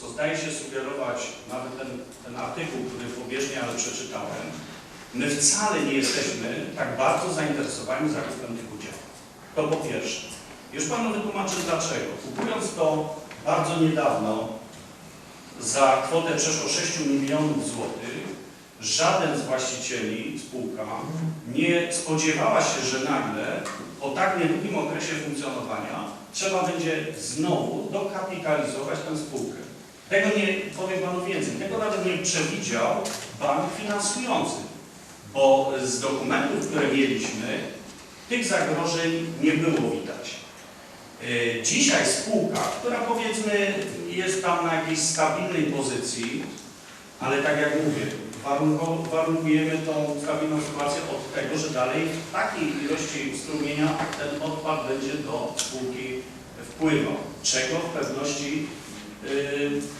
co zdaje się sugerować nawet ten, ten artykuł, który pobieżnie, ale przeczytałem, my wcale nie jesteśmy tak bardzo zainteresowani zakupem tych udziałów. To po pierwsze. Już Panu wytłumaczę dlaczego. Kupując to bardzo niedawno za kwotę przeszło 6 milionów złotych, żaden z właścicieli, spółka, nie spodziewała się, że nagle po tak niedługim okresie funkcjonowania trzeba będzie znowu dokapitalizować tę spółkę. Tego nie, powiem Panu więcej, tego nawet nie przewidział bank finansujący, bo z dokumentów, które mieliśmy, tych zagrożeń nie było widać. Yy, Dzisiaj spółka, która powiedzmy jest tam na jakiejś stabilnej pozycji, ale tak jak mówię, warunkujemy tą stabilną sytuację od tego, że dalej w takiej ilości strumienia ten odpad będzie do spółki wpływał. Czego w pewności,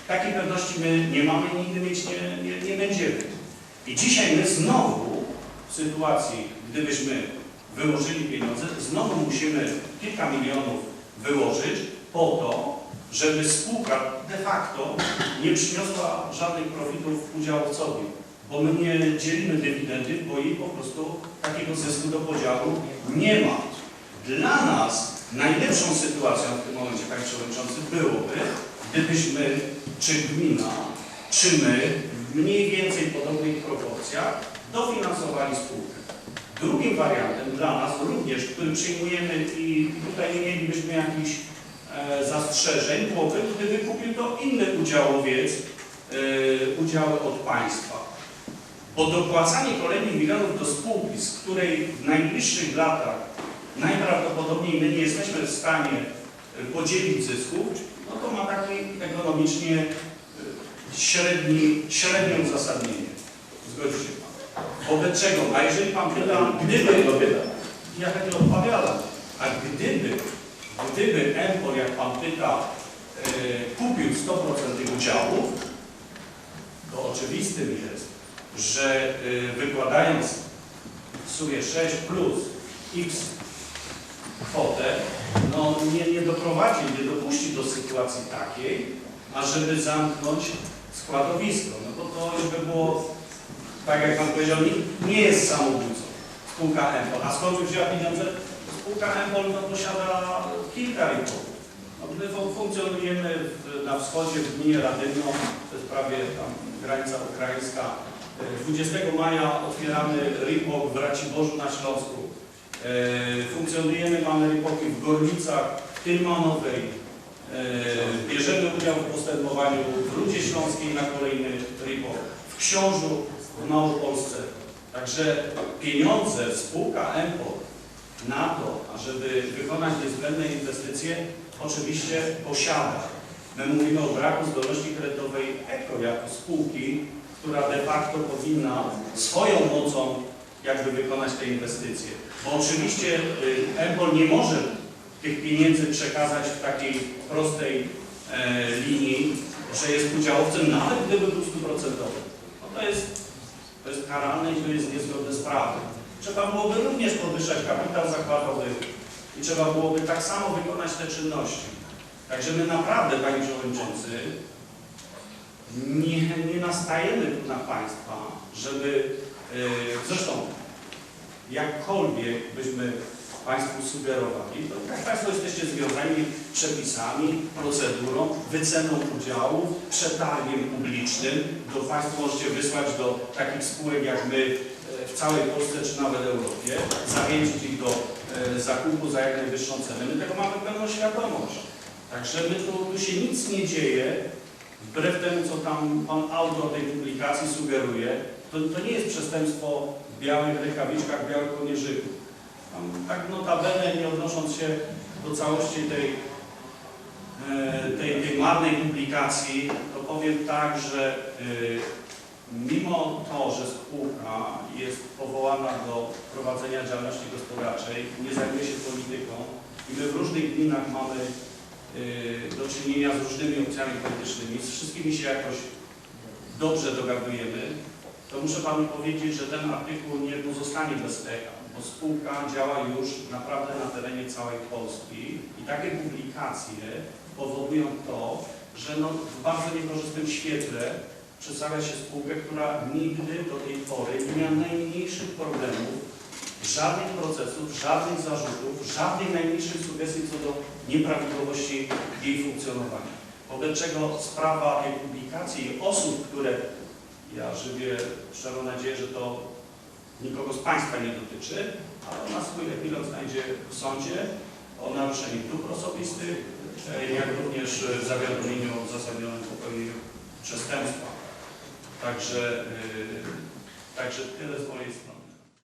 takiej pewności my nie mamy i nigdy mieć nie, nie, nie będziemy. I dzisiaj my znowu w sytuacji, gdybyśmy wyłożyli pieniądze, znowu musimy kilka milionów wyłożyć po to, żeby spółka de facto nie przyniosła żadnych profitów udziałowcowi, bo my nie dzielimy dywidendy, bo jej po prostu takiego zysku do podziału nie ma. Dla nas najlepszą sytuacją w tym momencie, Panie Przewodniczący, byłoby, gdybyśmy, czy gmina, czy my, w mniej więcej podobnych proporcjach dofinansowali spółkę. Drugim wariantem dla nas również, który przyjmujemy i tutaj nie mielibyśmy jakichś e, zastrzeżeń, byłoby, gdyby kupił to inny udziałowiec e, udziały od państwa. Bo dopłacanie kolejnych milionów do spółki, z której w najbliższych latach najprawdopodobniej my nie jesteśmy w stanie e, podzielić zysków, no to ma takie ekonomicznie e, średni, średnie uzasadnienie. Zgodzi się Pan. Wobec czego? A jeżeli Pan pyta, gdyby, ja chętnie odpowiadam, a gdyby, gdyby Empor, jak Pan pyta, e, kupił 100% tych udziałów, to oczywistym jest, że e, wykładając w sumie 6 plus x kwotę, no nie, nie doprowadzi, nie do sytuacji takiej, ażeby zamknąć składowisko. No bo to już by było, tak jak Pan powiedział, nie, nie jest samobójcą spółka Empol. A skąd wzięła pieniądze? Spółka Empol no, posiada kilka rynków. No, my fun- funkcjonujemy w, na wschodzie, w gminie Radymno, to jest prawie tam granica ukraińska. E, 20 maja otwieramy RIPOK w Raciborzu na Śląsku. E, Funkcjonujemy, mamy RIPOKy w Gorlicach, Tylmanowej. E, udział w postępowaniu w Rudzie Śląskiej na kolejny RIPOK, w Książu, w Małopolsce. Także pieniądze spółka EMPOL na to, ażeby wykonać niezbędne inwestycje, oczywiście posiada. My mówimy o braku zdolności kredytowej ECO jako spółki, która de facto powinna swoją mocą jakby wykonać te inwestycje. Bo oczywiście y, EMPOL nie może tych pieniędzy przekazać w takiej prostej linii, że jest udziałowcem, nawet gdyby był stuprocentowy. No to jest, to jest karalne i to jest niezgodne z prawem. Trzeba byłoby również podwyższać kapitał zakładowy i trzeba byłoby tak samo wykonać te czynności. Także my naprawdę, Panie Przewodniczący, nie, nie nastajemy na Państwa, żeby, yy, zresztą jakkolwiek byśmy Państwu sugerowali, to jak Państwo jesteście związani przepisami, procedurą, wyceną udziałów, przetargiem publicznym, to Państwo możecie wysłać do takich spółek jak my e, w całej Polsce czy nawet Europie, zachęcić ich do e, zakupu za jak najwyższą cenę. My tego mamy pełną świadomość. Także my tu, tu się nic nie dzieje, wbrew temu, co tam Pan autor tej publikacji sugeruje, to, to nie jest przestępstwo w białych rękawiczkach, białych kołnierzyków. Tak notabene, nie odnosząc się do całości tej, e, tej, tej marnej publikacji, to powiem tak, że e, mimo to, że spółka jest powołana do prowadzenia działalności gospodarczej, nie zajmuje się polityką i my w różnych gminach mamy e, do czynienia z różnymi opcjami politycznymi, z wszystkimi się jakoś dobrze dogadujemy, to muszę Panu powiedzieć, że ten artykuł nie pozostanie bez echa, bo spółka działa już naprawdę na terenie całej Polski i takie publikacje powodują to, że no, w bardzo niekorzystnym świetle przedstawia się spółkę, która nigdy do tej pory nie miała najmniejszych problemów, żadnych procesów, żadnych zarzutów, żadnej najmniejszej sugestii co do nieprawidłowości jej funkcjonowania. Wobec czego sprawa jej publikacji i osób, które ja żywię szczerą nadzieję, że to nikogo z Państwa nie dotyczy, ale ona swój epilog znajdzie w sądzie o naruszeniu dóbr osobistych, e, jak również zawiadomieniu o uzasadnionym popełnieniu przestępstwa. Także, e, także tyle z mojej strony.